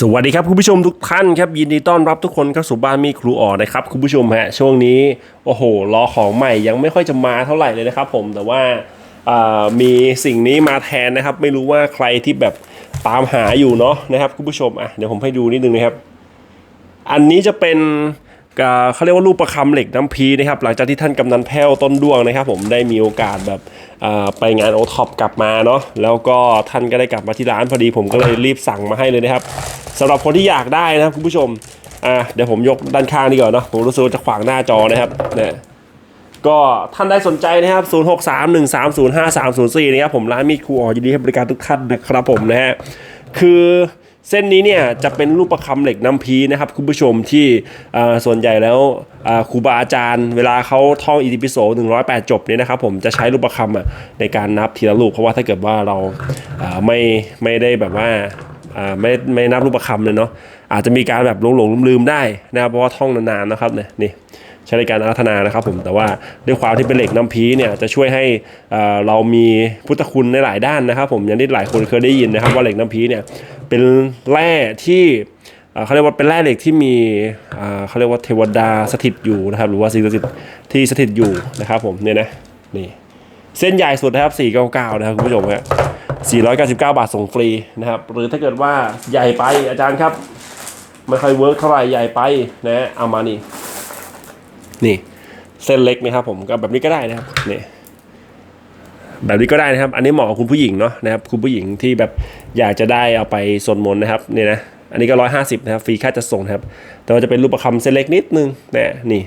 สวัสดีครับคุณผู้ชมทุกท่านครับยินดีต้อนรับทุกคนเข้าสู่บ้านมีครูอ๋อนะครับคุณผู้ชมฮะช่วงนี้โอ้โหล้อของใหม่ยังไม่ค่อยจะมาเท่าไหร่เลยนะครับผมแต่ว่ามีสิ่งนี้มาแทนนะครับ ไม่รู้ว่าใครที่แบบตามหาอยู่เนาะนะครับคุณผู้ชมอะเดี๋ยวผมให้ดูนิดนึงนะครับ อันนี้จะเป็น เขาเรียกว่ารูปประคำเหล็กน้ำพีนะครับหลังจากที่ท่านกำนันแพ้วต้นดวงนะครับผมได้มีโอกาสแบบไปงานโอท็อปกลับมาเนาะแล้วก็ท่านก็ได้กลับมาที่ร้านพอดีผมก็เลยรีบสั่งมาให้เลยนะครับสำหรับคนที่อยากได้นะครับคุณผู้ชมอ่าเดี๋ยวผมยกด้านข้างนี่ก่อนเนาะผมรู้สึกว่าจะขวางหน้าจอนะครับเนี่ยก็ท่านได้สนใจนะครับ 0 6 3 1 3 0 5 3 0 4 นะครับผมร้านมีดครูอ๋อยินดีให้บริการทุกท่านนะครับผมนะฮะคือ เส้นนี้เนี่ยจะเป็นรูปประคำเหล็กน้ำพีนะครับคุณผู้ชมที่ส่วนใหญ่แล้วครูบาอาจารย์ เวลาเขาท่องอิติปิโส108 จบเนี่ยนะครับผมจะใช้รูปประคำในการนับทีละรูป เพราะว่าถ้าเกิดว่าเราไม่ไม่ได้แบบว่าไม่ไม่นับรูปประคำเลยเนาะอาจจะมีการแบบหลงหลงลืมได้นะครับเพราะว่าท่องนานๆนะครับเนี่ยนี่ ใช้ในการอารัธนานะครับผมแต่ว่าด้วยความที่เป็นเหล็กน้ำพีเนี่ยจะช่วยให้เรามีพุทธคุณในหลายด้านนะครับ ผมอย่างที่หลายคนเคยได้ยินนะครับ ว่าเหล็กน้ำพีเนี่ยเป็นแร่ที่เขาเรียกว่าเป็นแร่เหล็กที่มีเอ่อเขาเรียกว่าเทวดาสถิตอยู่นะครับ หรือว่าสิ่งศักดิ์สิทธิ์ที่สถิตอยู่นะครับ ผมเนี่ยนะนี่เส้นใหญ่สุดนะครับ 499 นะครับคุณผู้ชมครับ499 บาทส่งฟรีนะครับ หรือถ้าเกิดว่าใหญ่ไปอาจารย์ครับ ไม่ค่อยเวิร์กเท่าไหร่ใหญ่ไปนะเอามานี่ นี่เส้นเล็กนะครับผมก็แบบนี้ก็ได้นะครับนี่แบบนี้ก็ได้นะครับ อันนี้เหมาะกับคุณผู้หญิงเนาะนะครับคุณผู้หญิงที่แบบอยากจะได้เอาไปสวดมนต์นะครับนี่นะอันนี้ก็ร้อยห้าสิบนะครับฟรีค่าจัดส่งนะครับ แต่ว่าจะเป็นรูปประคำเส้นเล็กนิดนึงนะนี่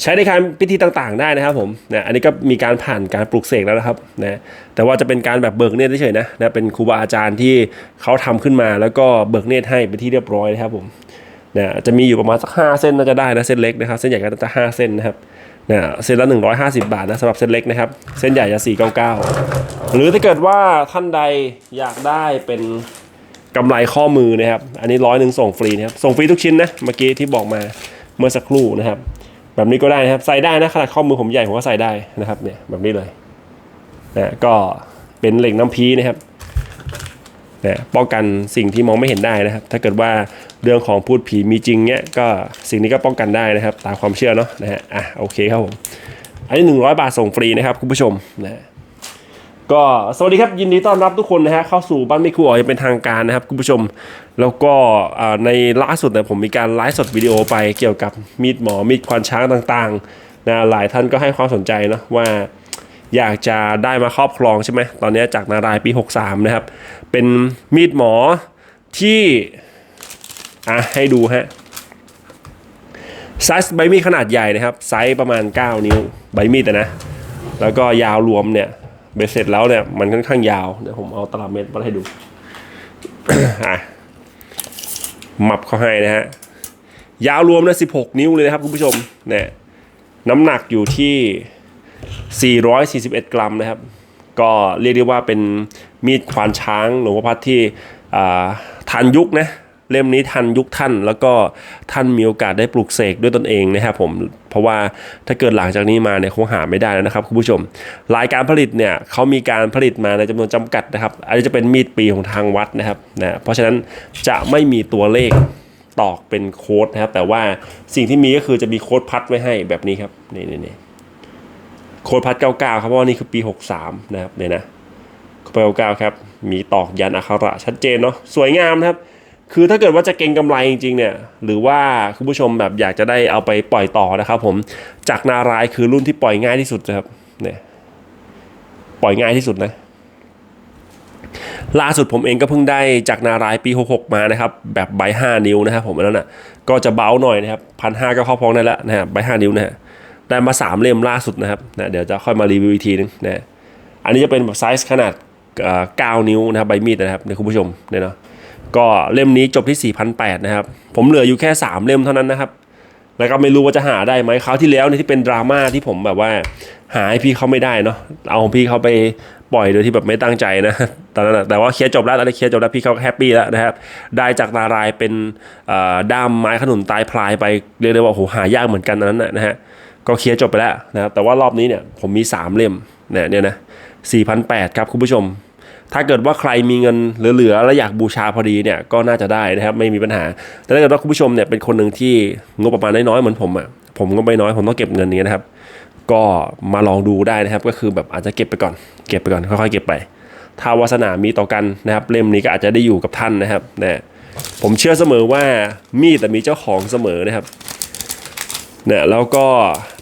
ใช้ในการพิธีต่างๆได้นะครับผมนะอันนี้ก็มีการผ่านการปลูกเสกแล้วนะครับนะแต่ว่าจะเป็นการแบบเบิกเนตรเฉยๆนะนะเป็นครูบาอาจารย์ที่เขาทำขึ้นมาแล้วก็เบิกเนตรให้เป็นที่เรียบร้อยนะครับผม นะจะมีอยู่ประมาณสักห้าเส้นน่าจะได้นะเส้นเล็กนะครับ เส้นใหญ่ก็จะห้าเส้นนะครับนะเส้นละ 150 บาทนะสำหรับเส้นเล็กนะครับ เส้นใหญ่จะ 499 หรือถ้าเกิดว่าท่านใดอยากได้เป็นกำไรข้อมือนะครับ อันนี้ร้อยหนึ่งส่งฟรีนะครับ ส่งฟรีทุกชิ้นนะ เมื่อกี้ที่บอกมาเมื่อสักครู่นะครับ แบบนี้ก็ได้นะครับ ใส่ได้นะขนาดข้อมือผมใหญ่ผมก็ใส่ได้นะครับเนี่ยแบบนี้เลยนะก็เป็นเหล็กน้ำพีนะครับ นะป้องกันสิ่งที่มองไม่เห็นได้นะครับ ถ้าเกิดว่าเรื่องของพูดผีมีจริงเนี้ยก็สิ่งนี้ก็ป้องกันได้นะครับ ตามความเชื่อเนาะนะฮะอะโอเคครับผมอันนี้ 100 บาทส่งฟรีนะครับคุณผู้ชมนะก็สวัสดีครับยินดีต้อนรับทุกคนนะฮะเข้าสู่บ้านไม่ครูอ๋อยังเป็นทางการนะครับคุณผู้ชม แล้วก็ในล่าสุดเนี่ยผมมีการไลฟ์สดวิดีโอไปเกี่ยวกับมีดหมอมีดควานช้างต่างๆนะหลายท่านก็ให้ความสนใจเนาะว่า อยากจะได้มาครอบครองใช่ไหมตอนนี้จากนารายปี 63 นะครับ เป็นมีดหมอที่อะให้ดูฮะไซส์ใบมีดขนาดใหญ่นะครับ ไซส์ประมาณ 9 นิ้วใบมีดนะ แล้วก็ยาวรวมเนี่ยเบ็ดเสร็จแล้วเนี่ยมันค่อนข้างยาวเดี๋ยวผมเอาตลับเมตรมาให้ดูอะมับเขาให้นะฮะยาวรวมนะ16 นิ้วเลยนะครับคุณผู้ชมเนี่ยน้ำหนักอยู่ที่ 441 กรัมนะครับ ก็เรียกได้ว่าเป็นมีดควานช้างหลวงพ่อพัดที่อ่าทันยุคนะเล่มนี้ทันยุคท่านแล้วก็ท่านมีโอกาสได้ปลูกเสกด้วยตนเองนะครับผมเพราะว่าถ้าเกิดหลังจากนี้มาเนี่ยคงหาไม่ได้แล้วนะครับคุณผู้ชมรายการผลิตเนี่ยเขามีการผลิตมาในจำนวนจำกัดนะครับ อันนี้จะเป็นมีดปีของทางวัดนะครับนะเพราะฉะนั้นจะไม่มีตัวเลขตอกเป็นโค้ดนะครับแต่ว่าสิ่งที่มีก็คือจะมีโค้ดพัดไว้ให้แบบนี้ครับนี่นี่ โค้ดพัด99ครับเพราะว่านี่คือปี63นะครับเนี่ยนะโค้ดพัด99ครับมีตอกยันอักขระชัดเจนเนาะสวยงามนะครับ คือถ้าเกิดว่าจะเก็งกำไรจริงๆเนี่ยหรือว่าคุณผู้ชมแบบอยากจะได้เอาไปปล่อยต่อนะครับผมจากนารายคือรุ่นที่ปล่อยง่ายที่สุดนะครับเนี่ยปล่อยง่ายที่สุดนะล่าสุดผมเองก็เพิ่งได้จากนารายปี 66 มานะครับ แบบใบ5นิ้วนะครับผมอันนั้นอะก็จะเบาหน่อยนะครับพันห้าก็เข้าพองได้แล้วนะครับใบ5นิ้วนะฮะ ได้มา 3 เล่มล่าสุดนะครับนะเดี๋ยวจะค่อยมารีวิวอีกทีนึงนะอันนี้จะเป็นแบบไซส์ขนาดเอ่อ9นิ้วนะครับใบมีดนะครับเนี่ยคุณผู้ชมเนี่ยเนาะก็เล่มนี้จบที่ 4,800นะครับ ผมเหลืออยู่แค่ 3 เล่มเท่านั้นนะครับ แล้วก็ไม่รู้ว่าจะหาได้ไหมคราวที่แล้วเนี่ยที่เป็นดราม่าที่ผมแบบว่า หาให้พี่เขาไม่ได้เนาะเอาของพี่เขาไปปล่อยโดยที่แบบไม่ตั้งใจนะตอนนั้นแต่ว่าเคลียร์จบแล้วตอนนี้เคลียร์จบแล้วพี่เขาแฮปปี้แล้วนะครับ ได้จากนารายเป็นด้ามไม้ขนุนตายพลายไปเรียกได้ว่าโหหายากเหมือนกันอันนั้นนะนะฮะ ก็เคลียร์จบไปแล้วนะครับแต่ว่ารอบนี้เนี่ยผมมี 3 เล่มเนี่ยเนี่ยนะ4,800 ครับคุณผู้ชม ถ้าเกิดว่าใครมีเงินเหลือๆ และอยากบูชาพอดีเนี่ยก็น่าจะได้นะครับไม่มีปัญหา แต่ถ้าเกิดว่าคุณผู้ชมเนี่ยเป็นคนหนึ่งที่งบประมาณน้อยๆเหมือนผมอะผมก็ไม่น้อยผมต้องเก็บเงินนี้นะครับ ก็มาลองดูได้นะครับ ก็คือแบบอาจจะเก็บไปก่อน เก็บไปก่อนค่อยๆเก็บไปถ้าวาสนามีต่อกันนะครับเล่มนี้ก็อาจจะได้อยู่กับท่านนะครับนะผมเชื่อเสมอว่ามีแต่มีเจ้าของเสมอนะครับ เนี่ยแล้วก็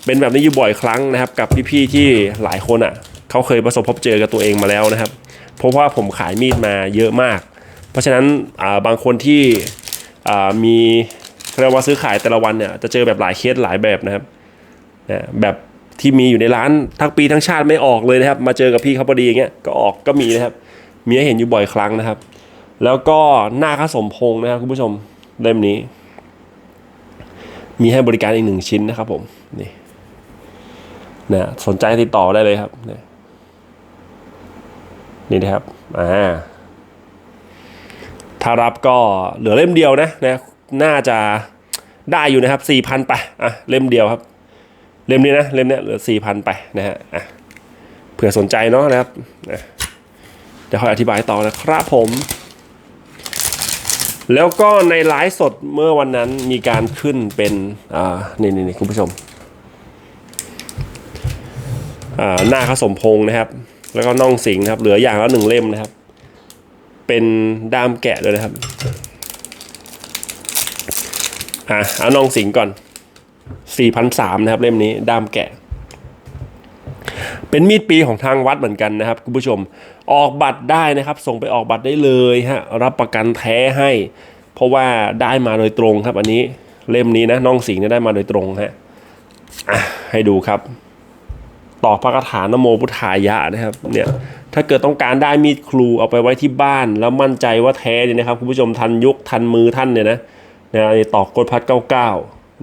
เป็นแบบนี้อยู่บ่อยครั้งนะครับ กับพี่ๆที่หลายคนอะเขาเคยประสบพบเจอกับตัวเองมาแล้วนะครับ เพราะว่าผมขายมีดมาเยอะมาก เพราะฉะนั้นอ่าบางคนที่อ่ามีเรียกว่าซื้อขายแต่ละวันเนี่ยจะเจอแบบหลายเคสหลายแบบนะครับนะแบบที่มีอยู่ในร้านทั้งปีทั้งชาติไม่ออกเลยนะครับ มาเจอกับพี่เขาพอดีอย่างเงี้ยก็ออกก็มีนะครับมีให้เห็นอยู่บ่อยครั้งนะครับ แล้วก็หน้าข้าสมพงษ์นะครับคุณผู้ชมเล่มนี้ มีให้บริการอีกหนึ่งชิ้นนะครับผมนี่นะสนใจติดต่อได้เลยครับ นี่นะครับอ่าถ้ารับก็เหลือเล่มเดียวนะนะน่าจะได้อยู่นะครับสี่พันไปอะเล่มเดียวครับ เล่มนี้นะเล่มเนี้ยเหลือสี่พันไปนะฮะอะเผื่อสนใจเนาะนะครับอะเดี๋ยวคอยอธิบายต่อนะครับผม แล้วก็ในไลฟ์สดเมื่อวันนั้นมีการขึ้นเป็นอ่านี่นี่นี่คุณผู้ชมอ่าหน้าเขาสมพงนะครับ แล้วก็น่องสิงนะครับ เหลืออย่างละหนึ่งเล่มนะครับ เป็นด้ามแกะเลยนะครับอะเอาน่องสิงก่อน4,003นะครับ เล่มนี้ด้ามแกะ เป็นมีดปีของทางวัดเหมือนกันนะครับคุณผู้ชมออกบัตรได้นะครับ ส่งไปออกบัตรได้เลยฮะรับประกันแท้ให้ เพราะว่าได้มาโดยตรงครับ อันนี้เล่มนี้นะน้องสิงห์เนี่ยได้มาโดยตรงฮะให้ดูครับต่อพระคาถานโมพุทธายะนะครับเนี่ยถ้าเกิดต้องการได้มีดครูเอาไปไว้ที่บ้าน แล้วมั่นใจว่าแท้เนี่ยนะครับคุณผู้ชมทันยุคทันมือท่านเนี่ยนะนะตอกกดพัดเก้า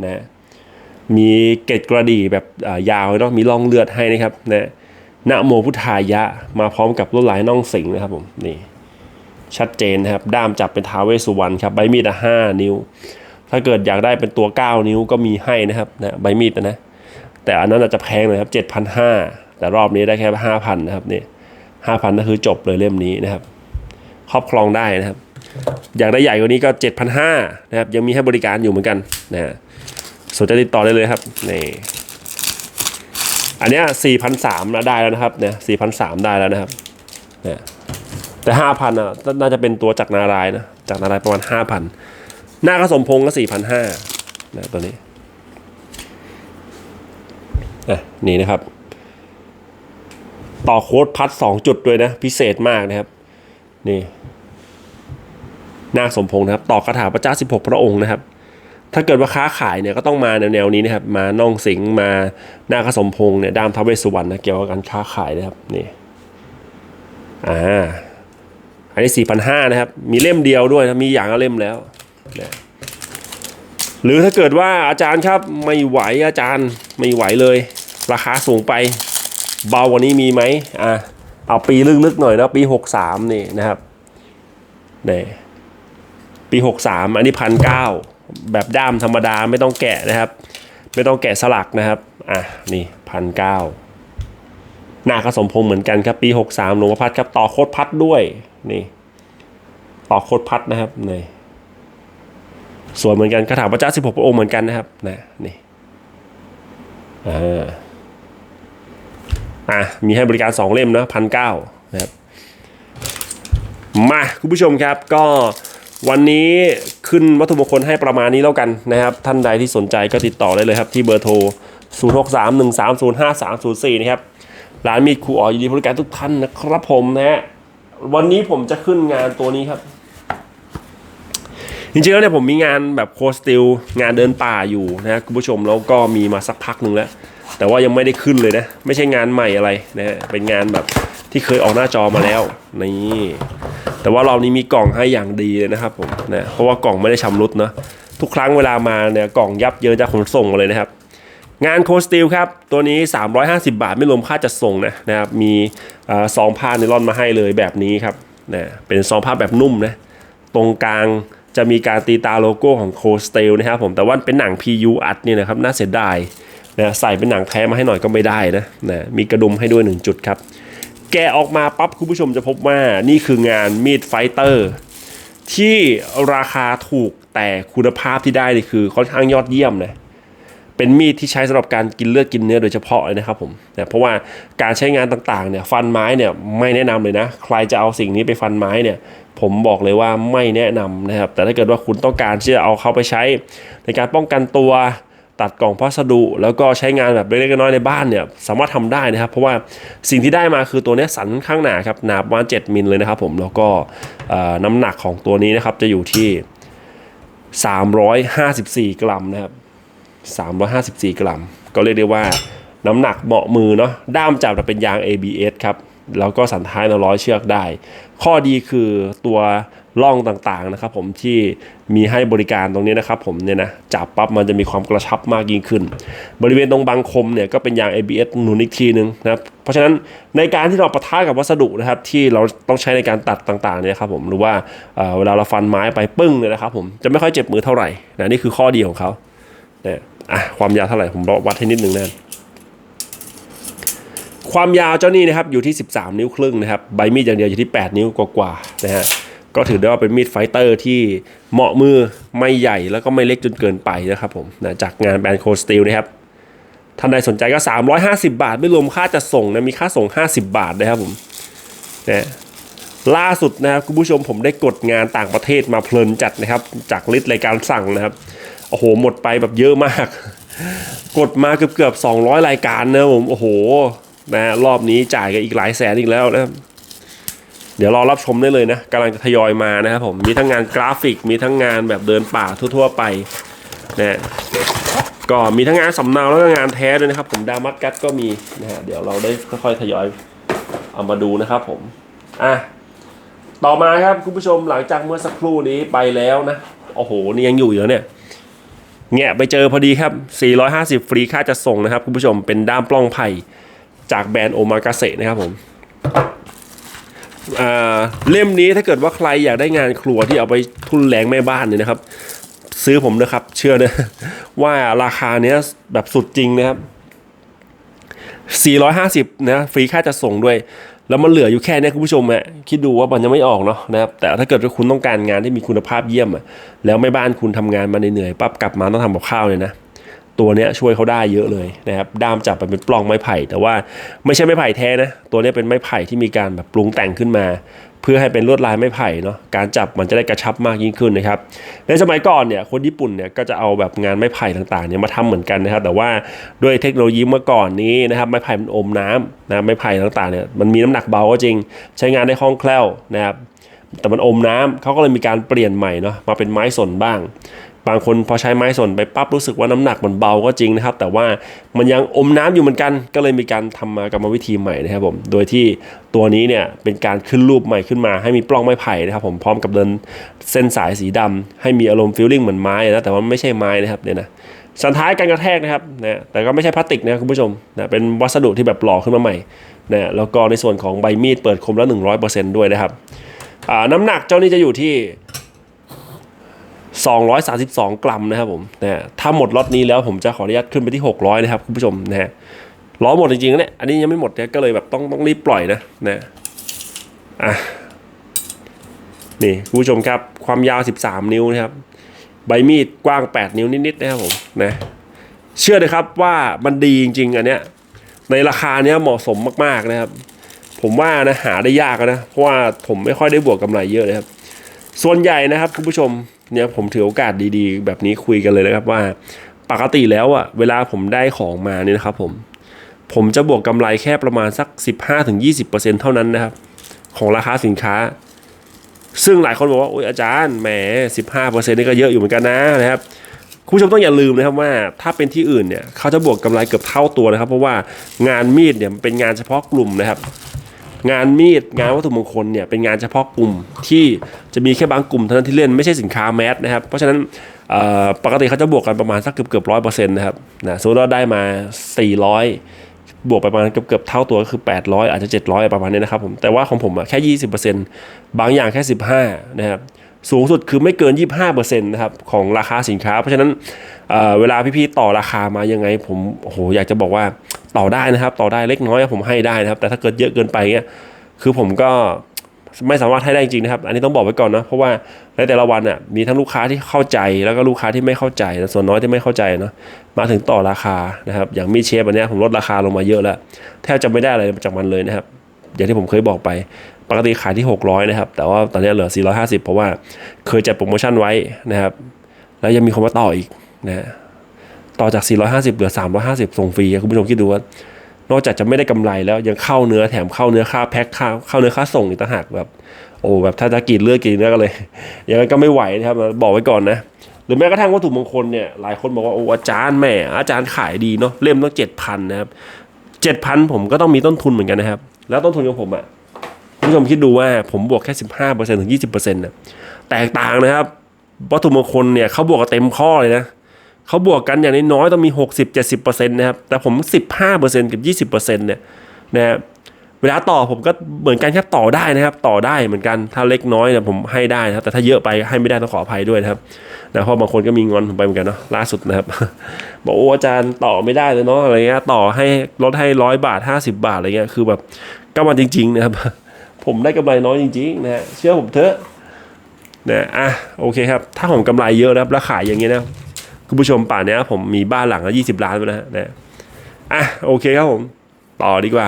นะมีเกล็ดกระดี่แบบยาวเนาะมีร่องเลือดให้นะครับนะ นะโมพุทธายะ มาพร้อมกับลวดลายน่องสิงนะครับผมนี่ชัดเจนนะครับ ด้ามจับเป็นท้าวเวสุวรรณครับ ใบมีดอะห้านิ้ว ถ้าเกิดอยากได้เป็นตัว 9 นิ้วก็มีให้นะครับนะใบมีดนะ แต่อันนั้นอาจจะแพงหน่อยครับ 7,500 แต่รอบนี้ได้แค่ 5,000 นะครับนี่5,000นั่นคือจบเลยเล่มนี้นะครับ ครอบครองได้นะครับ อยากได้ใหญ่กว่านี้ก็ 7,500 นะครับ ยังมีให้บริการอยู่เหมือนกันนะฮะสนใจติดต่อได้เลยครับนี่ อันเนี้ยสี่พันสามนะได้แล้วนะครับเนี่ยสี่พันสามได้แล้วนะครับเนี่ยแต่ห้าพันอะน่าจะเป็นตัวจากนารายนะจากนารายประมาณห้าพันหน้าก็สมพงษ์ก็สี่พันห้านะตัวนี้อะนี่นะครับ ต่อโค้ดพัดสองจุดด้วยนะ พิเศษมากนะครับ นี่นาคสมพงษ์นะครับ ต่อคาถาพระเจ้าสิบหกพระองค์นะครับ ถ้าเกิดว่าค้าขายเนี่ยก็ต้องมาแนวๆนี้นะครับ มาน่องสิงมาหน้าคสมพงษ์เนี่ยดามทาวเวสุวรรณนะเกี่ยวกับการค้าขายนะครับนี่อ่าอันนี้สี่พันห้านะครับ มีเล่มเดียวด้วยนะมีอย่างละเล่มแล้วนะหรือถ้าเกิดว่าอาจารย์ครับไม่ไหวอาจารย์ไม่ไหวเลย ราคาสูงไปเบากว่านี้มีไหมอ่าเอาปีลึกๆหน่อยนะปีหกสามนี่นะครับนี่ปี63อันนี้พันเก้า แบบด้ามธรรมดาไม่ต้องแกะนะครับ ไม่ต้องแกะสลักนะครับอะนี่พันเก้าหน้าก็สมพงเหมือนกันครับปี 63หลวงพ่อพัดครับต่อโคตรพัดด้วยนี่ ต่อโคตรพัดนะครับนี่สวยเหมือนกันคาถาพระเจ้า 16 พระองค์เหมือนกันนะครับนะนี่อ่าอะมีให้บริการ 2 เล่มนะพันเก้านะครับมาคุณผู้ชมครับก็ วันนี้ขึ้นวัตถุมงคลให้ประมาณนี้แล้วกันนะครับ ท่านใดที่สนใจก็ติดต่อได้เลยครับ ที่เบอร์โทร 0 6 3 1 3 0 5 3 0 4 นะครับร้านมีดครูอ๋อยินดีบริการทุกท่านนะครับผมนะฮะวันนี้ผมจะขึ้นงานตัวนี้ครับ จริงๆแล้วเนี่ยผมมีงานแบบโคสติลงานเดินป่าอยู่นะคุณผู้ชมแล้วก็มีมาสักพักหนึ่งแล้ว แต่ว่ายังไม่ได้ขึ้นเลยนะ ไม่ใช่งานใหม่อะไรนะฮะเป็นงานแบบที่เคยออกหน้าจอมาแล้วนี่แต่ว่ารอบนี้มีกล่องให้อย่างดีเลยนะครับผมนะเพราะว่ากล่องไม่ได้ชำรุดเนะทุกครั้งเวลามาเนี่ยกล่องยับเยินจากขนส่งมาเลยนะครับงานโคสติลครับ ตัวนี้ 350 บาทไม่รวมค่าจัดส่งนะนะครับ มีเอ่อซองผ้าไนลอนมาให้เลยแบบนี้ครับนะเป็นซองผ้าแบบนุ่มนะตรงกลางจะมีการตีตาโลโก้ของโคสติลนะครับผมแต่ว่าเป็นหนัง PU อัดเนี่ยนะครับน่าเสียดาย นะใส่เป็นหนังแท้มาให้หน่อยก็ไม่ได้นะนะมีกระดุมให้ด้วย 1 จุดครับ แกะออกมาปั๊บคุณผู้ชมจะพบว่านี่คืองานมีดไฟเตอร์ที่ราคาถูกแต่คุณภาพที่ได้นี่คือค่อนข้างยอดเยี่ยมนะเป็นมีดที่ใช้สำหรับการกินเลือดกินเนื้อโดยเฉพาะเลยนะครับผมนะเพราะว่าการใช้งานต่างๆเนี่ยฟันไม้เนี่ยไม่แนะนำเลยนะ ใครจะเอาสิ่งนี้ไปฟันไม้เนี่ยผมบอกเลยว่าไม่แนะนำนะครับ แต่ถ้าเกิดว่าคุณต้องการที่จะเอาเขาไปใช้ในการป้องกันตัว ตัดกล่องพัสดุ แล้วก็ใช้งานแบบเล็กๆน้อยๆในบ้านเนี่ยสามารถทำได้นะครับ เพราะว่าสิ่งที่ได้มาคือตัวนี้สันข้างหนาครับหนาประมาณ7มิลเลยนะครับผมแล้วก็น้ำหนักของตัวนี้นะครับจะอยู่ที่ 354 กรัมนะครับ354 กรัม ก็เรียกได้ว่าน้ำหนักเหมาะมือเนาะด้ามจับจะเป็นยาง ABS ครับ แล้วก็สันท้ายเราร้อยเชือกได้ ข้อดีคือตัวล่องต่างๆนะครับผมที่มีให้บริการตรงนี้นะครับผมเนี่ยนะจับปั๊บมันจะมีความกระชับมากยิ่งขึ้น บริเวณตรงบังคมเนี่ยก็เป็นยาง ABS หนุนอีกทีนึงนะครับเพราะฉะนั้นในการที่เราปะทะกับวัสดุนะครับที่เราต้องใช้ในการตัดต่างๆเนี่ยครับผมหรือว่าเเวลาเราฟันไม้ไปปึ้งเนี่ยนะครับผมจะไม่ค่อยเจ็บมือเท่าไหร่นะนี่คือข้อดีของเขาเนี่ยอะความยาวเท่าไหร่ผมวัดให้นิดนึงนะ ความยาวเจ้านี่นะครับอยู่ที่ 13 นิ้วครึ่งนะครับใบมีดอย่างเดียวอยู่ที่ 8 นิ้วกว่าๆนะฮะก็ถือได้ว่าเป็นมีดไฟเตอร์ที่เหมาะมือไม่ใหญ่แล้วก็ไม่เล็กจนเกินไปนะครับผมนะจากงานแบรนด์โคสติลนะครับท่านใดสนใจก็ 350 บาท ไม่รวมค่าจัดส่งนะมีค่าส่ง 50 บาทนะครับผมนะล่าสุดนะครับคุณผู้ชมผมได้กดงานต่างประเทศมาเพลินจัดนะครับ จากลิสต์รายการสั่งนะครับโอ้โหหมดไปแบบเยอะมาก กดมาเกือบเกือบ200 รายการนะผมโอ้โห นะรอบนี้จ่ายกันอีกหลายแสนอีกแล้วนะครับเดี๋ยวรอรับชมได้เลยนะกำลังจะทยอยมานะครับผมมีทั้งงานกราฟิก มีทั้งงานแบบเดินป่าทั่ว ๆ ไปนะก็มีทั้งงานสำเนาแล้วก็งานแท้ด้วยนะครับ ผมดามัดกัดก็มีนะฮะเดี๋ยวเราได้ค่อยๆทยอยเอามาดูนะครับผมอะต่อมาครับคุณผู้ชมหลังจากเมื่อสักครู่นี้ไปแล้วนะโอ้โหนี่ยังอยู่อยู่เนี่ยแงะไปเจอพอดีครับ 450 ฟรีค่าจะส่งนะครับ คุณผู้ชมเป็นด้ามปล้องไผ่ จากแบรนด์โอมากาเสนะครับผมเล่มนี้ถ้าเกิดว่าใครอยากได้งานครัวที่เอาไปทุนแรงแม่บ้านเนี่ยนะครับ ซื้อผมนะครับ เชื่อนะว่าราคาเนี้ยแบบสุดจริงนะครับ 450 นะฟรีค่าจะส่งด้วย แล้วมันเหลืออยู่แค่เนี้ยคุณผู้ชมอะคิดดูว่ามันยังไม่ออกเนาะนะครับ แต่ถ้าเกิดว่าคุณต้องการงานที่มีคุณภาพเยี่ยมอะแล้วแม่บ้านคุณทำงานมาเหนื่อยปั๊บกลับมาต้องทำกับข้าวเลยนะ ตัวเนี้ยช่วยเขาได้เยอะเลยนะครับด้ามจับไปเป็นปล้องไม้ไผ่ แต่ว่าไม่ใช่ไม้ไผ่แท้นะตัวเนี้ยเป็นไม้ไผ่ที่มีการแบบปรุงแต่งขึ้นมา เพื่อให้เป็นลวดลายไม้ไผ่เนาะการจับมันจะได้กระชับมากยิ่งขึ้นนะครับในสมัยก่อนเนี่ยคนญี่ปุ่นเนี่ยก็จะเอาแบบงานไม้ไผ่ต่างๆเนี่ยมาทำเหมือนกันนะครับแต่ว่าด้วยเทคโนโลยีเมื่อก่อนนี้นะครับไม้ไผ่มันอมน้ำนะไม้ไผ่ต่างๆเนี่ยมันมีน้ำหนักเบาก็จริง ใช้งานได้คล่องแคล่วนะครับแต่มันอมน้ำเขาก็เลยมีการเปลี่ยนใหม่เนาะมาเป็นไม้สนบ้าง บางคนพอใช้ไม้สนไปปั๊บรู้สึกว่าน้ำหนักมันเบาก็จริงนะครับ แต่ว่ามันยังอมน้ำอยู่เหมือนกัน ก็เลยมีการทำมากรรมวิธีใหม่นะครับผม โดยที่ตัวนี้เนี่ยเป็นการขึ้นรูปใหม่ขึ้นมาให้มีปล้องไม้ไผ่นะครับผมพร้อมกับเดินเส้นสายสีดำให้มีอารมณ์ฟีลลิ่งเหมือนไม้นะแต่ว่าไม่ใช่ไม้นะครับเนี่ยนะสันท้ายการกระแทกนะครับนะแต่ก็ไม่ใช่พลาสติกนะคุณผู้ชมนะเป็นวัสดุที่แบบหล่อขึ้นมาใหม่นะแล้วก็ในส่วนของใบมีดเปิดคมล้ว100%ด้วยนะครับน้ำหนักเจ้านี้จะอยู่ที่ 232 กรัมนะครับผมนะถ้าหมดล็อตนี้แล้วผมจะขออนุญาตขึ้นไปที่ 600 นะครับคุณผู้ชมนะฮะล้อหมดจริงๆนะเนี่ยอันนี้ยังไม่หมดเนี่ยก็เลยแบบต้องต้องรีบปล่อยนะนะอะนี่คุณผู้ชมครับความยาว 13 นิ้วนะครับ ใบมีดกว้าง 8 นิ้วนิดๆนะครับผมนะเชื่อเลยครับว่ามันดีจริงๆอันเนี้ยในราคาเนี้ยเหมาะสมมากๆนะครับ ผมว่านะหาได้ยากนะเพราะว่าผมไม่ค่อยได้บวกกำไรเยอะนะครับ ส่วนใหญ่นะครับคุณผู้ชม เนี่ยผมถือโอกาสดีๆ แบบนี้คุยกันเลยนะครับว่าปกติแล้วอะเวลาผมได้ของมาเนี่ยนะครับผมผมจะบวกกำไรแค่ประมาณสัก 15-20%เท่านั้นนะครับ ของราคาสินค้า ซึ่งหลายคนบอกว่าโอ้ยอาจารย์แหม 15%นี่ก็เยอะอยู่เหมือนกันนะนะครับคุณผู้ชมต้องอย่าลืมนะครับว่าถ้าเป็นที่อื่นเนี่ยเขาจะบวกกำไรเกือบเท่าตัวนะครับ เพราะว่างานมีดเนี่ยมันเป็นงานเฉพาะกลุ่มนะครับ งานมีดงานวัตถุมงคลเนี่ยเป็นงานเฉพาะกลุ่มที่จะมีแค่บางกลุ่มเท่านั้นที่เล่นไม่ใช่สินค้าแมสนะครับ เพราะฉะนั้นปกติเขาจะบวกกันประมาณสักเกือบเกือบร้อยเปอร์เซ็นต์นะครับนะสมมติเราได้มา 400 บวกไปประมาณเกือบเกือบเท่าตัวก็คือ 800 อาจจะ 700 ประมาณนี้นะครับผมแต่ว่าของผมอะแค่ 20%บางอย่างแค่ 15 นะครับ สูงสุดคือไม่เกิน 25%นะครับของราคาสินค้า เพราะฉะนั้นเเวลาพี่ๆต่อราคามายังไง ผมโอ้โหอยากจะบอกว่าต่อได้นะครับ ต่อได้เล็กน้อยผมให้ได้นะครับ แต่ถ้าเกิดเยอะเกินไปเงี้ยคือผมก็ไม่สามารถให้ได้จริงนะครับ อันนี้ต้องบอกไว้ก่อนนะเพราะว่าในแต่ละวันอะมีทั้งลูกค้าที่เข้าใจแล้วก็ลูกค้าที่ไม่เข้าใจนะส่วนน้อยที่ไม่เข้าใจเนาะมาถึงต่อราคานะครับ อย่างมีเชฟอันเนี้ยผมลดราคาลงมาเยอะแล้วแทบจะไม่ได้อะไรจากมันเลยนะครับ อย่างที่ผมเคยบอกไป ปกติขายที่ 600 นะครับ แต่ว่าตอนนี้เหลือ 450 เพราะว่าเคยจัดโปรโมชั่นไว้นะครับ แล้วยังมีคนมาต่ออีกนะฮะต่อจาก 450 เหลือ 350 ส่งฟรีคุณผู้ชมคิดดูว่านอกจากจะไม่ได้กำไรแล้วยังเข้าเนื้อแถมเข้าเนื้อค่าแพ็คค่าเข้าเนื้อค่าส่งอีกต่างหากแบบ โอ้แบบถ้าจะกรีดเลือดกรีดเนื้อกันเลยอย่างนั้นก็ไม่ไหวนะครับบอกไว้ก่อนนะหรือแม้กระทั่งวัตถุมงคลเนี่ยหลายคนบอกว่าโอ้อาจารย์แหม่อาจารย์ขายดีเนาะเล่มต้องเจ็ดพันนะครับเจ็ดพันผมก็ต้องมีต้นทุนเหมือนกันนะครับ แล้วต้นทุนของผมอะคุณ ผู้ชมคิดดูว่าผมบวกแค่สิบห้าเปอร์เซ็นต์ถึงยี่สิบเปอร์เซ็นต์นะแตกต่างนะครับ วัตถุมงคลเนี่ยเขาบวกกันเต็มข้อเลยนะเขาบวกกันอย่างน้อยต้องมีหกสิบเจ็ดสิบเปอร์เซ็นต์นะครับ แต่ผมสิบห้าเปอร์เซ็นต์กับยี่สิบเปอร์เซ็นต์เนี่ยนะเวลาต่อผมก็เหมือนกันแค่ต่อได้นะครับ ต่อได้เหมือนกันถ้าเล็กน้อยเนี่ยผมให้ได้นะครับ แต่ถ้าเยอะไปให้ไม่ได้ต้องขออภัยด้วยนะครับนะเพราะบางคนก็มีงอนผมไปเหมือนกันเนาะล่าสุดนะครับ บอกโอ้อาจารย์ต่อไม่ได้เลยเนาะอะไรเงี้ยต่อให้ลดให้ร้อยบาทห้าสิบาทอะไรเงี้ยคือแบบก็มาจริง ๆ นะครับ ผมได้กำไรน้อยจริงๆนะฮะเชื่อผมเถอะนะอะโอเคครับ ถ้าผมกำไรเยอะนะครับแล้วขายอย่างเงี้ยนะคุณผู้ชมป่านนี้ผมมีบ้านหลังละยี่สิบล้านไปแล้วนะฮะนะอะโอเคครับผม ต่อดีกว่า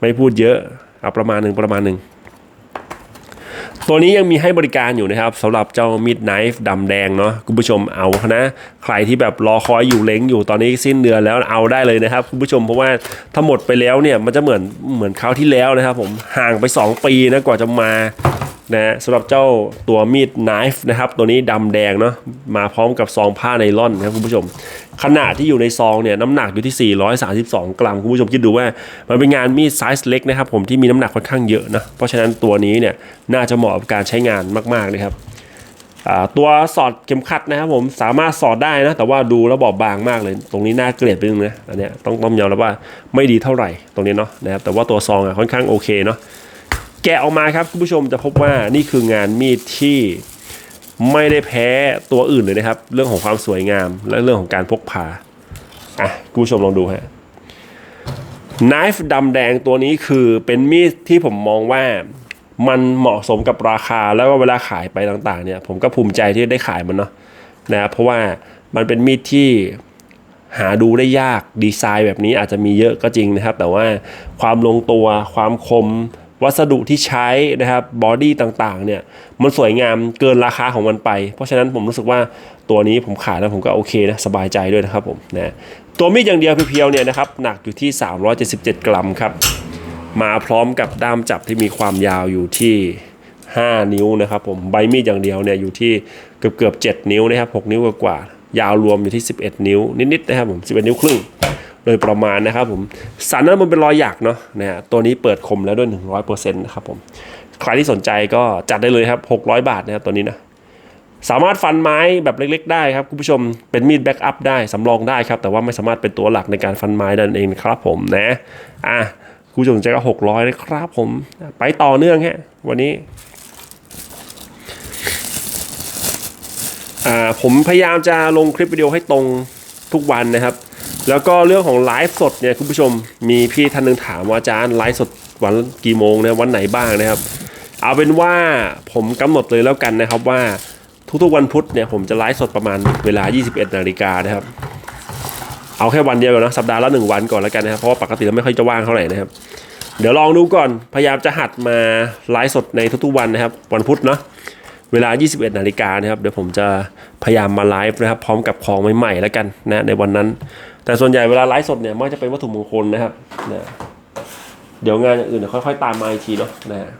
ไม่พูดเยอะเอาประมาณหนึ่งประมาณหนึ่ง ตัวนี้ยังมีให้บริการอยู่นะครับสำหรับเจ้ามิดไนฟ์ดำแดงเนาะคุณผู้ชมเอานะ ใครที่แบบรอคอยอยู่เล้งอยู่ตอนนี้สิ้นเดือนแล้วเอาได้เลยนะครับคุณผู้ชมเพราะว่าถ้าหมดไปแล้วเนี่ยมันจะเหมือนเหมือนคราวที่แล้วนะครับผมห่างไป 2 ปีนะกว่าจะมา นะสำหรับเจ้าตัวมีดไนฟ์นะครับ ตัวนี้ดำแดงเนาะมาพร้อมกับซองผ้าไนล่อนนะครับคุณผู้ชม ขนาดที่อยู่ในซองเนี่ยน้ำหนักอยู่ที่ 432 กรัม คุณผู้ชมคิดดูว่า มันเป็นงานมีดไซส์เล็กนะครับผมที่มีน้ำหนักค่อนข้างเยอะนะเพราะฉะนั้นตัวนี้เนี่ยน่าจะเหมาะกับการใช้งานมากๆนะครับตัวสอดเข็มขัดนะครับผมสามารถสอดได้นะ แต่ว่าดูแล้วบอบบางมากเลย ตรงนี้น่าเกลียดไปนึงนะอันเนี้ยต้องต้องยอมรับว่าไม่ดีเท่าไหร่ตรงนี้เนาะนะครับแต่ว่าตัวซองอะค่อนข้างโอเคเนาะ แกะออกมาครับคุณผู้ชมจะพบว่านี่คืองานมีดที่ไม่ได้แพ้ตัวอื่นเลยนะครับ เรื่องของความสวยงามและเรื่องของการพกพาอะคุณผู้ชมลองดูฮะ knife ดำแดงตัวนี้คือเป็นมีดที่ผมมองว่ามันเหมาะสมกับราคาแล้วก็เวลาขายไปต่างๆเนี่ย ผมก็ภูมิใจที่ได้ขายมันเนาะนะครับเพราะว่ามันเป็นมีดที่หาดูได้ยากดีไซน์แบบนี้อาจจะมีเยอะก็จริงนะครับ แต่ว่าความลงตัวความคม วัสดุที่ใช้นะครับบอดี้ต่างๆเนี่ยมันสวยงามเกินราคาของมันไป เพราะฉะนั้นผมรู้สึกว่าตัวนี้ผมขายแล้วผมก็โอเคนะสบายใจด้วยนะครับผมนะตัวมีดอย่างเดียวเพียวๆเนี่ยนะครับหนักอยู่ที่ 377 กรัมครับมาพร้อมกับด้ามจับที่มีความยาวอยู่ที่ 5 นิ้วนะครับผมใบมีดอย่างเดียวเนี่ยอยู่ที่เกือบเกือบ7นิ้วนะครับ6นิ้วกว่ายาวรวมอยู่ที่ 11 นิ้วนิดๆนะครับผม11 นิ้วครึ่ง โดยประมาณนะครับผมสันนั้นมันเป็นรอยหยักเนาะนะฮะตัวนี้เปิดคมแล้วด้วย 100%นะครับผมใครที่สนใจก็จัดได้เลยครับ 600 บาทนะครับตัวนี้นะสามารถฟันไม้แบบเล็ก ๆ ได้ครับคุณผู้ชมเป็นมีดแบ็กอัพได้สำรองได้ครับ แต่ว่าไม่สามารถเป็นตัวหลักในการฟันไม้นั่นเองครับผมนะอะคุณผู้ชมสนใจก็ 600นะครับผมไปต่อเนื่องฮะวันนี้อ่าผมพยายามจะลงคลิปวิดีโอให้ตรงทุกวันนะครับ แล้วก็เรื่องของไลฟ์สดเนี่ยคุณผู้ชมมีพี่ท่านหนึงถามว่าอาจารย์ไลฟ์สดวันกี่โมงนะวันไหนบ้างนะครับ เอาเป็นว่าผมกำหนดเลยแล้วกันนะครับว่าทุกๆวันพุธเนี่ยผมจะไลฟ์สดประมาณเวลา 21 นาฬิกานะครับ เอาแค่วันเดียวก่อนนะสัปดาห์ละหนึ่งวันก่อนแล้วกันนะครับเพราะว่าปกติแล้วไม่ค่อยจะว่างเท่าไหร่นะครับ เดี๋ยวลองดูก่อนพยายามจะหัดมาไลฟ์สดในทุกๆวันนะครับ วันพุธเนาะ เวลา 21 นาฬิกานะครับ เดี๋ยวผมจะพยายามมาไลฟ์นะครับ พร้อมกับของใหม่ๆแล้วกันนะในวันนั้น แต่ส่วนใหญ่เวลาไลฟ์สดเนี่ยมักจะเป็นวัตถุมงคลนะครับนะเดี๋ยวงานอย่างอื่นเดี๋ยวค่อยๆ ตามมาอีกทีเนาะนะฮะ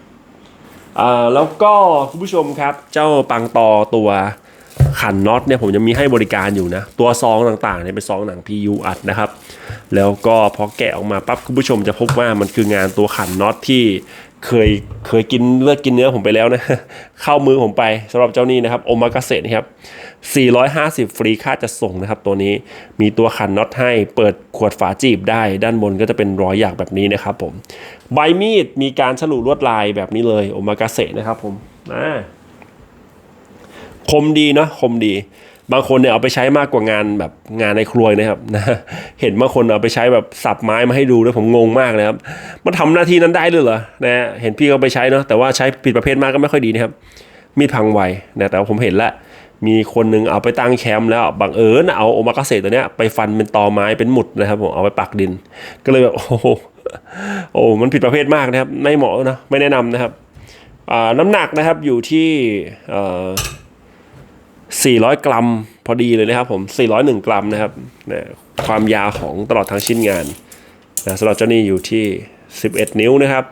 อ่าแล้วก็คุณผู้ชมครับ เจ้าปังตอตัวขันน็อตเนี่ยผมจะมีให้บริการอยู่นะ ตัวซองต่างๆเนี่ยเป็นซองหนัง PU อัดนะครับ แล้วก็พอแกะออกมาปั๊บคุณผู้ชมจะพบว่ามันคืองานตัวขันน็อตที่ เคยเคยกินเลือดกินเนื้อผมไปแล้วนะ เข้ามือผมไปสำหรับเจ้านี้นะครับโอมากาเซนะครับ 450 ฟรีค่าจะส่งนะครับ ตัวนี้มีตัวขันน็อตให้ เปิดขวดฝาจีบได้ ด้านบนก็จะเป็นรอยหยักแบบนี้นะครับผม ใบมีดมีการฉลุลวดลายแบบนี้เลยโอมากาเซนะครับผมอ่าคมดีเนาะคมดี บางคนเนี่ยเอาไปใช้มากกว่างานแบบงานในครัวนะครับนะเห็นบางคนเอาไปใช้แบบสับไม้มาให้ดูแล้วผมงงมากเลยครับมันทำหน้าที่นั้นได้เลยเหรอนะเห็นพี่เขาไปใช้เนาะแต่ว่าใช้ผิดประเภทมากก็ไม่ค่อยดีนะครับมีดพังไวนะแต่ว่าผมเห็นละมีคนหนึงเอาไปตั้งแคมป์แล้วบังเอิญเอาโอมากาเสะตัวเนี้ยไปฟันเป็นตอไม้เป็นหมุดนะครับผมเอาไปปักดิน ก็เลยแบบโอ้โหโอ้มันผิดประเภทมากนะครับ ไม่เหมาะนะไม่แนะนำนะครับน้ำหนักนะครับอยู่ที่ออ 400 กรัมพอดีเลยนะครับผม 401 กรัมนะครับนะความยาวของตลอดทั้งชิ้นงานนะสำหรับเจ้านี่อยู่ที่ 11 นิ้วนะครับ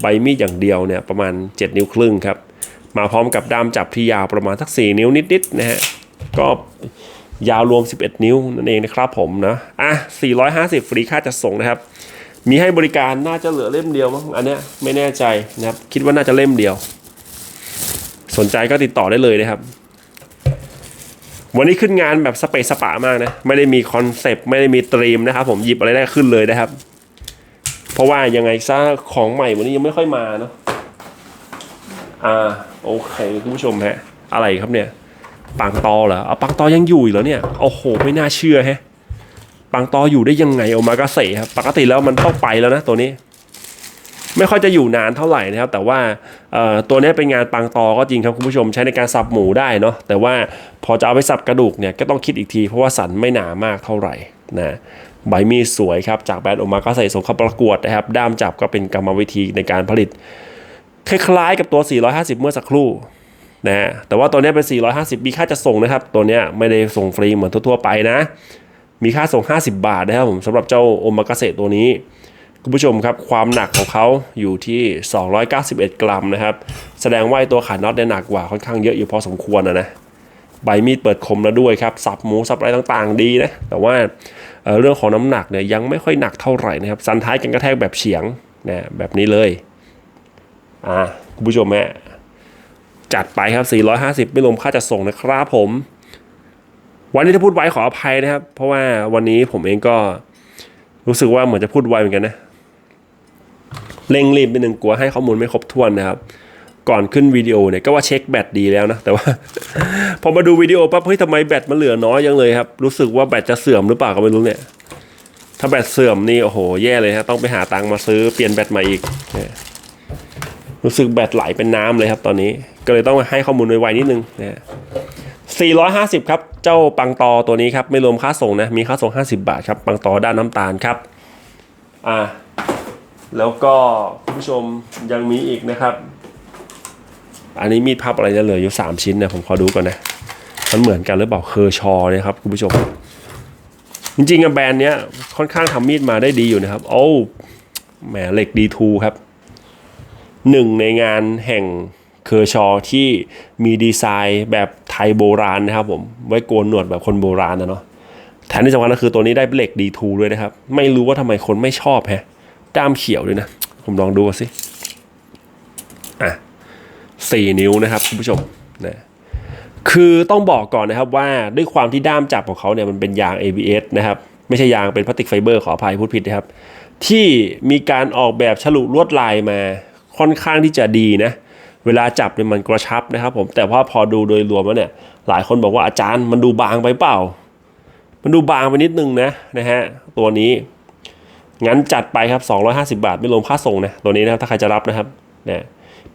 ใบมีดอย่างเดียวเนี่ยประมาณ 7 นิ้วครึ่งครับ มาพร้อมกับด้ามจับที่ยาวประมาณสัก 4 นิ้วนิดๆนะฮะ ก็ยาวรวม 11 นิ้วนั่นเองนะครับผมนะ อะ 450 ฟรีค่าจัดส่งนะครับ มีให้บริการน่าจะเหลือเล่มเดียวมั้งอันเนี้ยไม่แน่ใจนะครับ คิดว่าน่าจะเล่มเดียว สนใจก็ติดต่อได้เลยนะครับ วันนี้ขึ้นงานแบบสเปซสปามากนะ ไม่ได้มีคอนเซปต์ไม่ได้มีตรีมนะครับผมหยิบอะไรได้ขึ้นเลยนะครับ เพราะว่ายังไงซะของใหม่วันนี้ยังไม่ค่อยมาเนาะอ่าโอเคคุณผู้ชมฮะ อะไรครับเนี่ยปังตอเหรอเอาปังตอยังอยู่อีกเหรอเนี่ยโอ้โหไม่น่าเชื่อฮะปังตออยู่ได้ยังไงโอมากาเสะครับปกติแล้วมันต้องไปแล้วนะตัวนี้ ไม่ค่อยจะอยู่นานเท่าไหร่นะครับ แต่ว่าตัวนี้เป็นงานปังตอก็จริงครับคุณผู้ชมใช้ในการสับหมูได้เนาะแต่ว่าพอจะเอาไปสับกระดูกเนี่ยก็ต้องคิดอีกที เพราะว่าสันไม่หนามากเท่าไหร่นะใบมีสวยครับ จากแบรนด์โอมากาเสะส่งเข้าประกวดนะครับ ด้ามจับก็เป็นกรรมวิธีในการผลิต คล้ายๆกับตัว 450 เมื่อสักครู่นะแต่ว่าตัวนี้เป็น 450 มีค่าจะส่งนะครับ ตัวนี้ไม่ได้ส่งฟรีเหมือนทั่วๆไปนะ มีค่าส่ง 50 บาทนะครับผมสำหรับเจ้าโอมากาเสะตัวนี้ คุณผู้ชมครับความหนักของเขาอยู่ที่ 291 กรัมนะครับ แสดงว่าตัวขาน็อตเนี่ยหนักกว่าค่อนข้างเยอะอยู่พอสมควรนะนะใบมีดเปิดคมแล้วด้วยครับสับหมูสับอะไรต่างๆ ดีนะแต่ว่าเเรื่องของน้ำหนักเนี่ยยังไม่ค่อยหนักเท่าไหร่นะครับสันท้ายกันกระแทกแบบเฉียงนะแบบนี้เลยอ่าคุณผู้ชมแม่จัดไปครับ 450 ไม่รวมค่าจัดส่งนะครับผม วันนี้ถ้าพูดไวขออภัยนะครับ เพราะว่าวันนี้ผมเองก็รู้สึกว่าเหมือนจะพูดไวเหมือนกันนะ เร่งรีบไปหนึ่งกลัวให้ข้อมูลไม่ครบถ้วนนะครับ ก่อนขึ้นวิดีโอเนี่ยก็ว่าเช็คแบตดีแล้วนะ แต่ว่า พอมาดูวิดีโอปั๊บเฮ้ยทำไมแบตมันเหลือน้อยยังเลยครับ รู้สึกว่าแบตจะเสื่อมหรือเปล่าก็ไม่รู้เนี่ย ถ้าแบตเสื่อมนี่โอ้โหแย่เลยฮะต้องไปหาตังค์มาซื้อเปลี่ยนแบตใหม่อีกเนี่ยรู้สึกแบตไหลเป็นน้ำเลยครับตอนนี้ ก็เลยต้องให้ข้อมูลไวๆนิดนึงนะฮะ450 ครับ เจ้าปังตอตัวนี้ครับ ไม่รวมค่าส่งนะ มีค่าส่ง 50 บาทครับ ปังตอด้านน้ำตาลครับ อ่า แล้วก็คุณผู้ชมยังมีอีกนะครับ อันนี้มีดพับอะไรเนี่ยเหลืออยู่ 3 ชิ้นนะผมขอดูก่อนนะ มันเหมือนกันหรือเปล่าเคอร์ชอเนี่ยครับคุณผู้ชม จริงๆแบรนด์เนี้ยค่อนข้างทำมีดมาได้ดีอยู่นะครับ โอ้แหมเหล็กดีทูครับหนึ่งในงานแห่งเคอร์ชอที่มีดีไซน์แบบไทยโบราณนะครับผมไว้โกนหนวดแบบคนโบราณนะเนาะแถมที่สำคัญก็คือตัวนี้ได้เหล็กดีทูด้วยนะครับ ไม่รู้ว่าทำไมคนไม่ชอบแฮะ ด้ามเขียวด้วยนะ ผมลองดูสิ อะสี่นิ้วนะครับคุณผู้ชมนะคือต้องบอกก่อนนะครับว่าด้วยความที่ด้ามจับของเขาเนี่ยมันเป็นยาง ABS นะครับ ไม่ใช่ยางเป็นพลาสติกไฟเบอร์ขออภัยพูดผิดนะครับ ที่มีการออกแบบฉลุลวดลายมาค่อนข้างที่จะดีนะเวลาจับเนี่ยมันกระชับนะครับผมแต่ว่าพอดูโดยรวมแล้วเนี่ย หลายคนบอกว่าอาจารย์มันดูบางไปเปล่า มันดูบางไปนิดนึงนะนะฮะตัวนี้ งั้นจัดไปครับ 250 บาท ไม่รวมค่าส่งนะตัวนี้นะครับถ้าใครจะรับนะครับนะ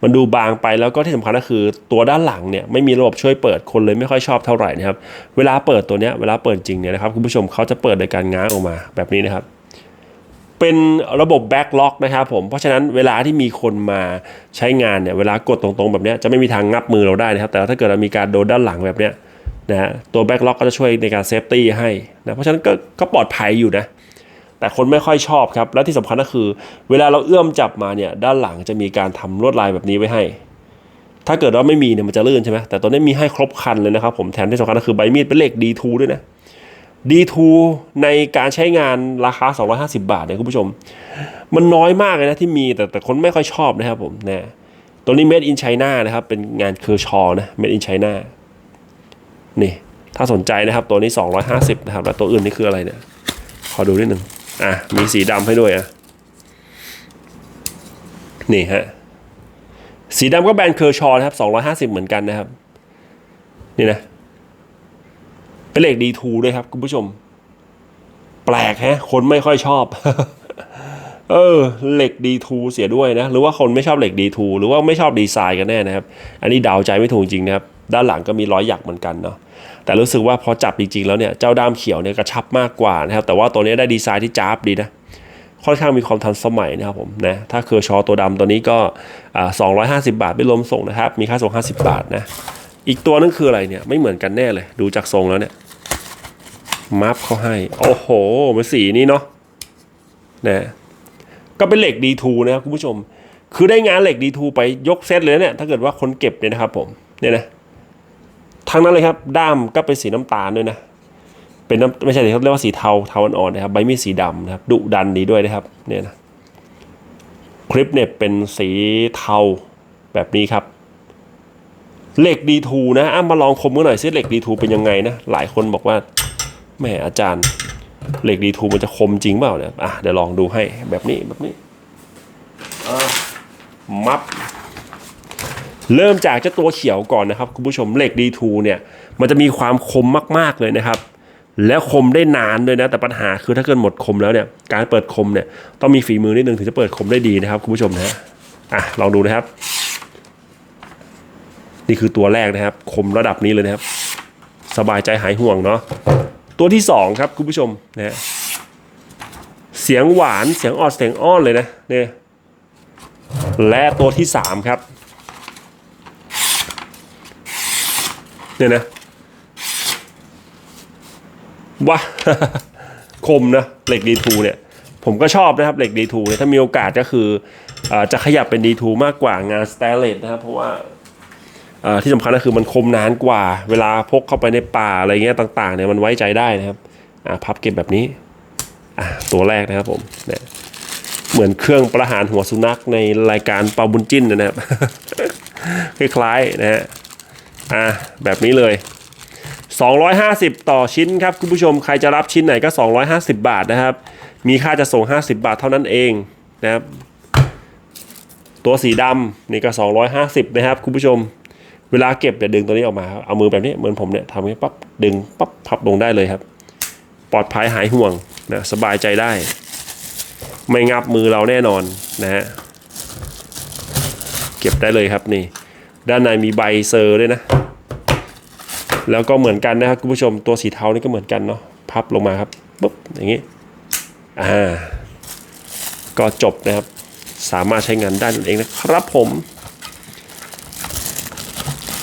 มันดูบางไปแล้วก็ที่สำคัญก็คือตัวด้านหลังเนี่ยไม่มีระบบช่วยเปิดคนเลยไม่ค่อยชอบเท่าไหร่นะครับเวลาเปิดตัวเนี้ยเวลาเปิดจริงเนี่ยนะครับคุณผู้ชมเขาจะเปิดโดยการง้างออกมาแบบนี้นะครับเป็นระบบแบ็กล็อกนะครับผม เพราะฉะนั้นเวลาที่มีคนมาใช้งานเนี่ยเวลากดตรงๆ แบบนี้จะไม่มีทางงับมือเราได้นะครับ แต่ว่าถ้าเกิดเรามีการโดนด้านหลังแบบเนี้ยนะฮะตัวแบ็กล็อกก็จะช่วยในการเซฟตี้ให้นะเพราะฉะนั้นก็ก็ปลอดภัยอยู่นะ แต่คนไม่ค่อยชอบครับ และที่สำคัญก็คือ เวลาเราเอื้อมจับมาเนี่ยด้านหลังจะมีการทำลวดลายแบบนี้ไว้ให้ ถ้าเกิดว่าไม่มีเนี่ยมันจะลื่นใช่ไหมแต่ตัวนี้มีให้ครบคันเลยนะครับผมแถมที่สำคัญก็คือใบมีดเป็นเหล็ก D2 ด้วยนะ D2 ในการใช้งานราคา 250 บาทเนี่ยคุณผู้ชม มันน้อยมากเลยนะที่มีแต่แต่คนไม่ค่อยชอบนะครับผมนะตัวนี้ made in China นะครับเป็นงานเคอร์ชอนะ made in China นี่ถ้าสนใจนะครับตัวนี้ 250 นะครับ แล้วตัวอื่นนี่คืออะไรเนี่ย ขอดูนิดหนึ่ง อะมีสีดำให้ด้วยอะนี่ฮะสีดำก็แบรนด์เคอร์ชอนะครับ 250 เหมือนกันนะครับ นี่นะ เป็นเหล็กดีทูด้วยครับคุณผู้ชม แปลกฮะ คนไม่ค่อยชอบ เออ เหล็กดีทูเสียด้วยนะ หรือว่าคนไม่ชอบเหล็กดีทูหรือว่าไม่ชอบดีไซน์กันแน่นะครับ อันนี้เดาใจไม่ถูกจริงนะครับ ด้านหลังก็มีร้อยหยักเหมือนกันเนาะ แต่รู้สึกว่าพอจับจริงๆแล้วเนี่ยเจ้าด้ามเขียวเนี่ยกระชับมากกว่านะครับแต่ว่าตัวนี้ได้ดีไซน์ที่จ้าบดีนะค่อนข้างมีความทันสมัยนะครับผมนะถ้าเคอร์ชอตัวดำตัวนี้ก็อ่า250บาทไม่รวมส่งนะครับ มีค่าส่ง50บาทนะอีกตัวนึงคืออะไรเนี่ยไม่เหมือนกันแน่เลย ดูจากทรงแล้วเนี่ยมัฟเขาให้ โอ้โหมันสีนี้เนาะนะก็เป็นเหล็ก D2 นะครับคุณผู้ชม คือได้งานเหล็ก D2 ไปยกเซตเลยเนี่ยถ้าเกิดว่าคนเก็บเนี่ยนะครับผมเนี่ยนะ ทั้งนั้นเลยครับ ด้ามก็เป็นสีน้ำตาลด้วยนะ เป็นน้ำไม่ใช่เขาเรียกว่าสีเทาเทาอ่อนนะครับ ใบมีดสีดำนะครับ ดุดันดีด้วยนะครับ เนี่ยนะ คลิปเนี่ยเป็นสีเทาแบบนี้ครับ เหล็ก D2 นะอะมาลองคมกันหน่อยซิเหล็ก D2 เป็นยังไงนะ หลายคนบอกว่าแหมอาจารย์ เหล็ก D2 มันจะคมจริงเปล่าเนี่ย อะเดี๋ยวลองดูให้แบบนี้แบบนี้อะมับ เริ่มจากเจ้าตัวเขียวก่อนนะครับคุณผู้ชมเหล็ก D2 เนี่ยมันจะมีความคมมากๆเลยนะครับ แล้วคมได้นานด้วยนะ แต่ปัญหาคือถ้าเกิดหมดคมแล้วเนี่ยการเปิดคมเนี่ยต้องมีฝีมือนิดนึงถึงจะเปิดคมได้ดีนะครับคุณผู้ชมนะฮะอะลองดูนะครับ นี่คือตัวแรกนะครับ คมระดับนี้เลยนะครับ สบายใจหายห่วงเนาะตัวที่สองครับคุณผู้ชมนะฮะเสียงหวานเสียงออดเสียงอ้อนเลยนะเนี่ยและตัวที่สามครับ เนี่ยนะว้าคมนะเหล็ก D2 เนี่ยผมก็ชอบนะครับเหล็ก D2 เนี่ยถ้ามีโอกาสก็คืออจะขยับเป็น D2 มากกว่างานสเตเลตนะครับเพราะว่าที่สำคัญก็คือมันคมนานกว่า เวลาพกเข้าไปในป่าอะไรเงี้ยต่างๆเนี่ยมันไว้ใจได้นะครับพับเก็บแบบนี้ตัวแรกนะครับผมเนี่ยเหมือนเครื่องประหารหัวสุนัขในรายการปาบุญจิ้นนะครับคล้ายๆนะฮะ อะแบบนี้เลย 250 ต่อชิ้นครับคุณผู้ชมใครจะรับชิ้นไหนก็ 250 บาทนะครับ มีค่าจะส่ง 50 บาทเท่านั้นเองนะครับ ตัวสีดำนี่ก็ 250 นะครับคุณผู้ชม เวลาเก็บเดี๋ยวดึงตัวนี้ออกมาครับเอามือแบบนี้เหมือนผมเนี่ยทำให้ปั๊บดึงปั๊บพับลงได้เลยครับ ปลอดภัยหายห่วงนะสบายใจได้ ไม่งับมือเราแน่นอนนะฮะเก็บได้เลยครับนี่ ด้านในมีใบเซอร์ด้วยนะ แล้วก็เหมือนกันนะครับคุณผู้ชมตัวสีเทานี่ก็เหมือนกันเนาะพับลงมาครับปุ๊บอย่างนี้อ่าก็จบนะครับ สามารถใช้งานได้นั่นเองนะครับผม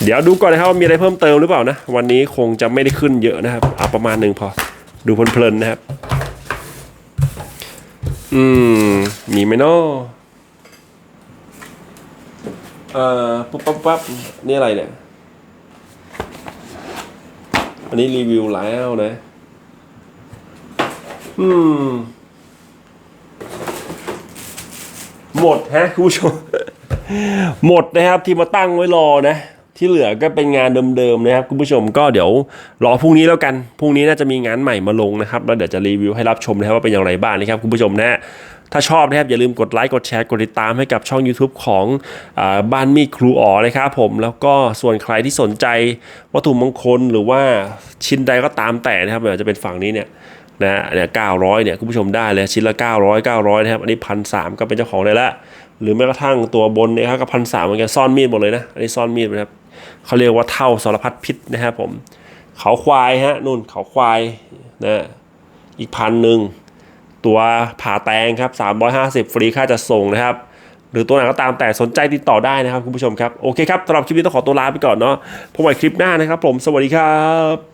เดี๋ยวดูก่อนนะครับว่ามีอะไรเพิ่มเติมหรือเปล่านะ วันนี้คงจะไม่ได้ขึ้นเยอะนะครับเอาประมาณหนึ่งพอดูเพลินๆนะครับ อืม มีไหมเนาะ เอ่อปุ๊บปั๊บปั๊บนี่อะไรเนี่ย อันนี้รีวิวแล้วนะ อืม หมดฮะคุณผู้ชม หมดนะครับที่มาตั้งไว้รอนะ ที่เหลือก็เป็นงานเดิมๆนะครับคุณผู้ชมก็เดี๋ยวรอพรุ่งนี้แล้วกัน พรุ่งนี้น่าจะมีงานใหม่มาลงนะครับ แล้วเดี๋ยวจะรีวิวให้รับชมนะครับว่าเป็นอย่างไรบ้างนะครับคุณผู้ชมนะฮะ ถ้าชอบนะครับอย่าลืมกดไลค์กดแชร์กดติดตามให้กับช่อง YouTube ของอบ้านมีครูอ๋อนะครับผมแล้วก็ส่วนใครที่สนใจวัตถุมงคลหรือว่าชิ้นใดก็ตามแต่นะครับไม่ว่าจะเป็นฝั่งนี้เนี่ยนะเนี่ยเก้าร้อยเนี่ยคุณผู้ชมได้เลยชิ้นละเก้าร้อยเก้าร้อยนะครับอันนี้พันสามก็เป็นเจ้าของได้ละหรือแม้กระทั่งตัวบนเนี่ยครับก็พันสามเหมือนกันซ่อนมีดหมดเลยนะอันนี้ซ่อนมีดนะครับเขาเรียกว่าเท่าสารพัดพิษนะครับผมเขาควายฮะนู่นเขาควายนะอีกพันหนึ่ง ตัวผ่าแตงครับ 350 ฟรีค่าจะส่งนะครับ หรือตัวไหนก็ตามแต่สนใจติดต่อได้นะครับคุณผู้ชมครับ โอเคครับสำหรับคลิปนี้ต้องขอตัวลาไปก่อนเนาะพบกันใหม่คลิปหน้านะครับผม สวัสดีครับ